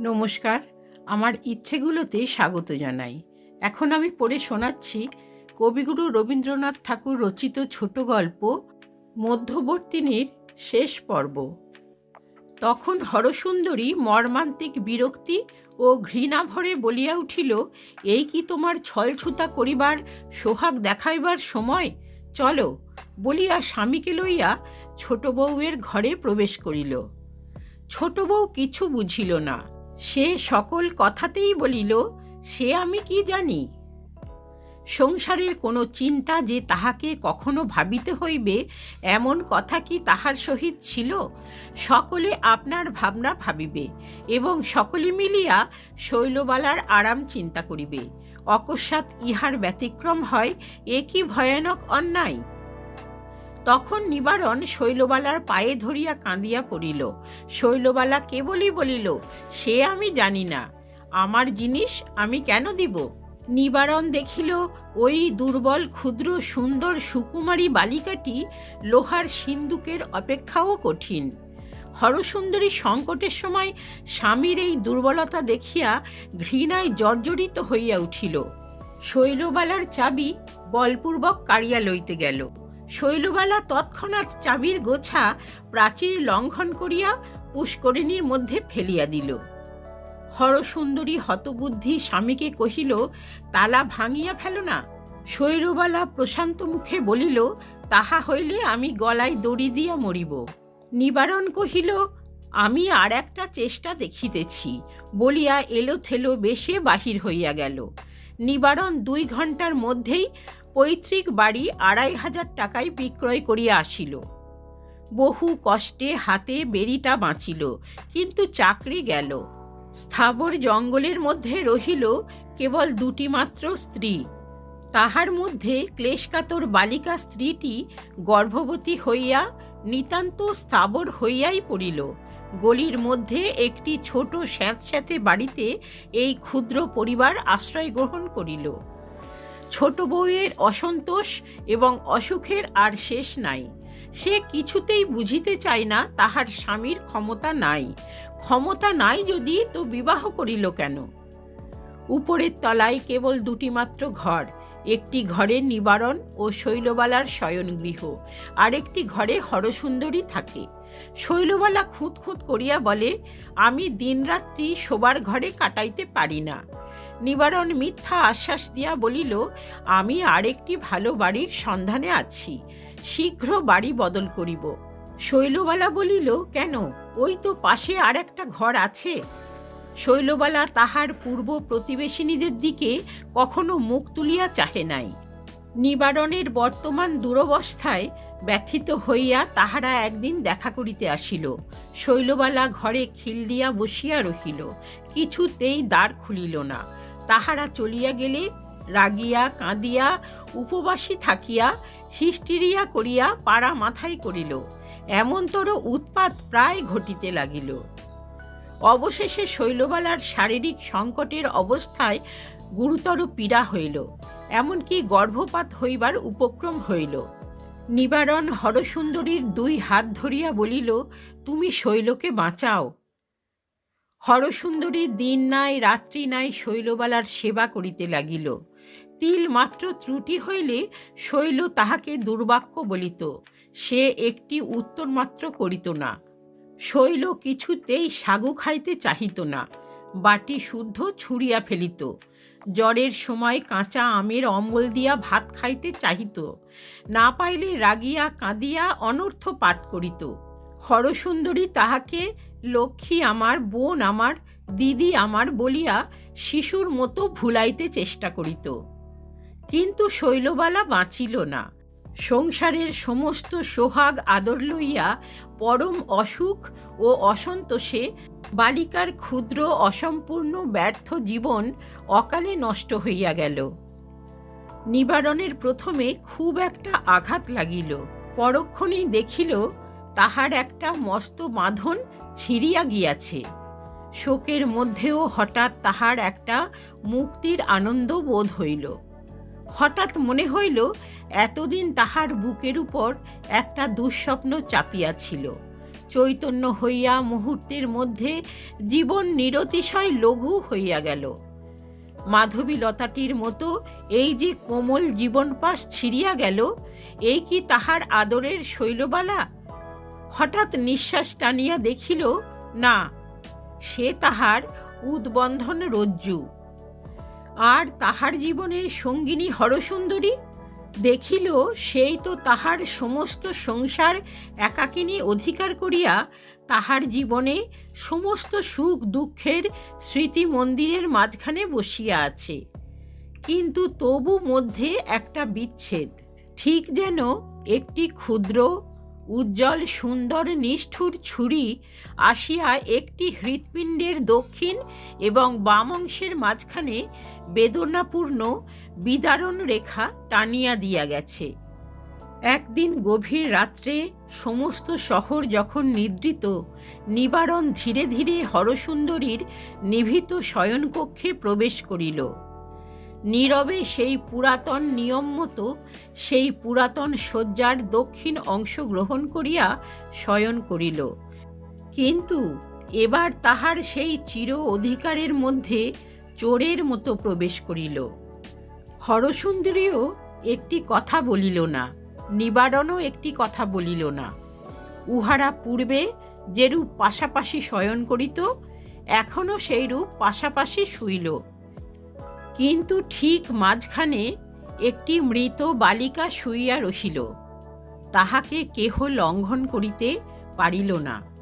নমস্কার, আমার ইচ্ছেগুলোতে স্বাগত জানাই। এখন আমি পড়ে শোনাচ্ছি কবিগুরু রবীন্দ্রনাথ ঠাকুর রচিত ছোট গল্প, মধ্যবর্তিনীর শেষ পর্ব। তখন হরসুন্দরী মর্মান্তিক বিরক্তি ও ঘৃণা ভরে বলিয়া উঠিল, এই কি তোমার ছলছুতা করিবার সোহাগ দেখাইবার সময়? চলো, বলিয়া স্বামীকে লইয়া ছোট বউয়ের ঘরে প্রবেশ করিল। ছোট বউ কিছু বুঝিল না। সে সকল কথাতেই বলিল, সে আমি কি জানি? সংসারের কোনো চিন্তা যে তাহাকে কখনো ভাবিতে হইবে, এমন কথা কি তাহার সহিত ছিল? সকলে আপনার ভাবনা ভাবিবে এবং সকলে মিলিয়া শৈলবালার আরাম চিন্তা করিবে। অকস্মাৎ ইহার ব্যতিক্রম হয়, এ কি ভয়ানক অন্যায়? তখন নিবারণ শৈলবালার পায়ে ধরিয়া কাঁদিয়া পড়িল। শৈলবালা কেবলই বলিল, সে আমি জানি না। আমার জিনিস আমি কেন দিব? নিবারণ দেখিল, ওই দুর্বল, ক্ষুদ্র, সুন্দর, সুকুমারী বালিকাটি লোহার সিন্দুকের অপেক্ষাও কঠিন। হরসুন্দরী সংকটের সময় স্বামীর এই দুর্বলতা দেখিয়া ঘৃণায় জর্জরিত হইয়া উঠিল। শৈলবালার চাবি বলপূর্বক কাড়িয়া লইতে গেল। শৈলবালা তৎক্ষণাৎ চাবির গোছা প্রাচীর লঙ্ঘন করিয়া পুষ্করিণীর মধ্যে ফেলিয়া দিল। হরসুন্দরী হতবুদ্ধি স্বামীকে কহিল, তালা ভাঙিয়া ফেল না শৈলবালা প্রশান্ত মুখে বলিল, তাহা হইলে আমি গলায় দড়ি দিয়া মরিব নিবারণ কহিল, আমি আর একটা চেষ্টা দেখিতেছি বলিয়া এলো থেলো বেশে বাহির হইয়া গেল। নিবারণ দুই ঘণ্টার মধ্যেই পৈতৃক বাড়ি আড়াই হাজার টাকায় বিক্রয় করিয়া আসিল। বহু কষ্টে হাতে বেরিটা বাঁচিল, কিন্তু চাকরি গেল। স্থাবর জঙ্গলের মধ্যে রহিল কেবল দুটি মাত্র স্ত্রী। তাহার মধ্যে ক্লেশকাতর বালিকা স্ত্রীটি গর্ভবতী হইয়া নিতান্ত স্থাবর হইয়াই পড়িল। গলির মধ্যে একটি ছোট স্যাঁতস্যাঁতে বাড়িতে এই ক্ষুদ্র পরিবার আশ্রয় গ্রহণ করিল। ছোট বউয়ের অসন্তোষ এবং অসুখের আর শেষ নাই। সে কিছুতেই বুঝিতে চায় না তাহার স্বামীর ক্ষমতা নাই। ক্ষমতা নাই যদি তো বিবাহ করিল কেন? উপরের তলায় কেবল দুটি মাত্র ঘর, একটি ঘরে নিবারণ ও শৈলবালার শয়নগৃহ, আরেকটি ঘরে হরসুন্দরী থাকে। শৈলবালা খুঁত খুঁত করিয়া বলে, আমি দিনরাত্রি শোবার ঘরে কাটাইতে পারি না। নিবারণ মিথ্যা আশ্বাস দিয়া বলিল, আমি আরেকটি ভালো বাড়ির সন্ধানে আছি। শীঘ্র বাড়ি বদল করিব। শৈলবালা বলিল, কেন? ওই তো পাশে আর একটা ঘর আছে। শৈলবালা তাহার পূর্ব প্রতিবেশিনীদের দিকে কখনো মুখ তুলিয়া চাহে নাই। নিবারণের বর্তমান দুরবস্থায় ব্যথিত হইয়া তাহারা একদিন দেখা করিতে আসিল। শৈলবালা ঘরে খিল দিয়া বসিয়া রহিল। কিছুতেই দ্বার খুলিল না। তাহারা চলিয়া গেলে রাগিয়া কাঁদিয়া উপবাসী থাকিয়া হিস্টিরিয়া করিয়া পাড়া মাথায় করিল। এমনতর উৎপাত প্রায় ঘটিতে লাগিল। অবশেষে শৈলবালার শারীরিক সংকটের অবস্থায় গুরুতর পীড়া হইল, এমনকি গর্ভপাত হইবার উপক্রম হইল। নিবারণ হরসুন্দরীর দুই হাত ধরিয়া বলিল, তুমি শৈলকে বাঁচাও। হরসুন্দরী দিন নাই, রাত্রি নাই শৈলবালার সেবা করিতে লাগিল। তিল মাত্র ত্রুটি হইলে শৈল তাহাকে দুর্বাক্য বলিত। সে একটি উত্তর মাত্র করিত না। শৈল কিছুতেই সাগু খাইতে চাহিত না। বাটি শুদ্ধ ছুঁড়িয়া ফেলিত। জ্বরের সময় কাঁচা আমের অম্বল দিয়া ভাত খাইতে চাহিত। না পাইলে রাগিয়া কাঁদিয়া অনর্থ পাঠ করিত। হরসুন্দরী তাহাকে লক্ষ্মী আমার বোন আমার দিদি আমার বলিয়া শিশুর মতো ভুলাইতে চেষ্টা করিত। কিন্তু শৈলবালা বাঁচিল না। সংসারের সমস্ত সোহাগ আদর লইয়া পরম অসুখ ও অসন্তোষে বালিকার ক্ষুদ্র অসম্পূর্ণ ব্যর্থ জীবন অকালে নষ্ট হইয়া গেল। নিবারণের প্রথমে খুব একটা আঘাত লাগিল। পরক্ষণেই দেখিল তাহার একটা মস্ত বাঁধন ছিঁড়িয়া গিয়াছে। শোকের মধ্যেও হঠাৎ তাহার একটা মুক্তির আনন্দ বোধ হইল। হঠাৎ মনে হইল, এতদিন তাহার বুকের উপর একটা দুঃস্বপ্ন চাপিয়াছিল। চৈতন্য হইয়া মুহূর্তের মধ্যে জীবন নিরতিশয় লঘু হইয়া গেল। মাধবী লতাটির মতো এই যে কোমল জীবনপাশ ছিঁড়িয়া গেল, এই কি তাহার আদরের শৈলবালা? হঠাৎ নিঃশ্বাস টানিয়া দেখিল, না, সে তাহার উদ্বন্ধন রজ্জু। আর তাহার জীবনের সঙ্গিনী হরসুন্দরী? দেখিল, সেই তো তাহার সমস্ত সংসার একাকিনী অধিকার করিয়া তাহার জীবনে সমস্ত সুখ দুঃখের স্মৃতি মন্দিরের মাঝখানে বসিয়া আছে। কিন্তু তবু মধ্যে একটা বিচ্ছেদ। ঠিক যেন একটি ক্ষুদ্র উজ্জ্বল, সুন্দর, নিষ্ঠুর ছুরি আসিয়া একটি হৃৎপিণ্ডের দক্ষিণ এবং বাম অংশের মাঝখানে বেদনাপূর্ণ, বিদারণ রেখা টানিয়া দিয়া গেছে। একদিন গভীর রাত্রে সমস্ত শহর যখন নিদ্রিত, নিবারণ ধীরে ধীরে হরসুন্দরীর নিভৃত শয়নকক্ষে প্রবেশ করিল। নীরবে সেই পুরাতন নিয়ম মতো সেই পুরাতন শয্যার দক্ষিণ অংশ গ্রহণ করিয়া শয়ন করিল। কিন্তু এবার তাহার সেই চির অধিকারের মধ্যে চোরের মতো প্রবেশ করিল। হরসুন্দরীও একটি কথা বলিল না, নিবারণও একটি কথা বলিল না। উহারা পূর্বে যেরূপ পাশাপাশি শয়ন করিত, এখনও সেইরূপ পাশাপাশি শুইল। কিন্তু ঠিক মাঝখানে একটি মৃত বালিকা শুইয়া রহিল। তাহাকে কেহ লঙ্ঘন করিতে পারিল না।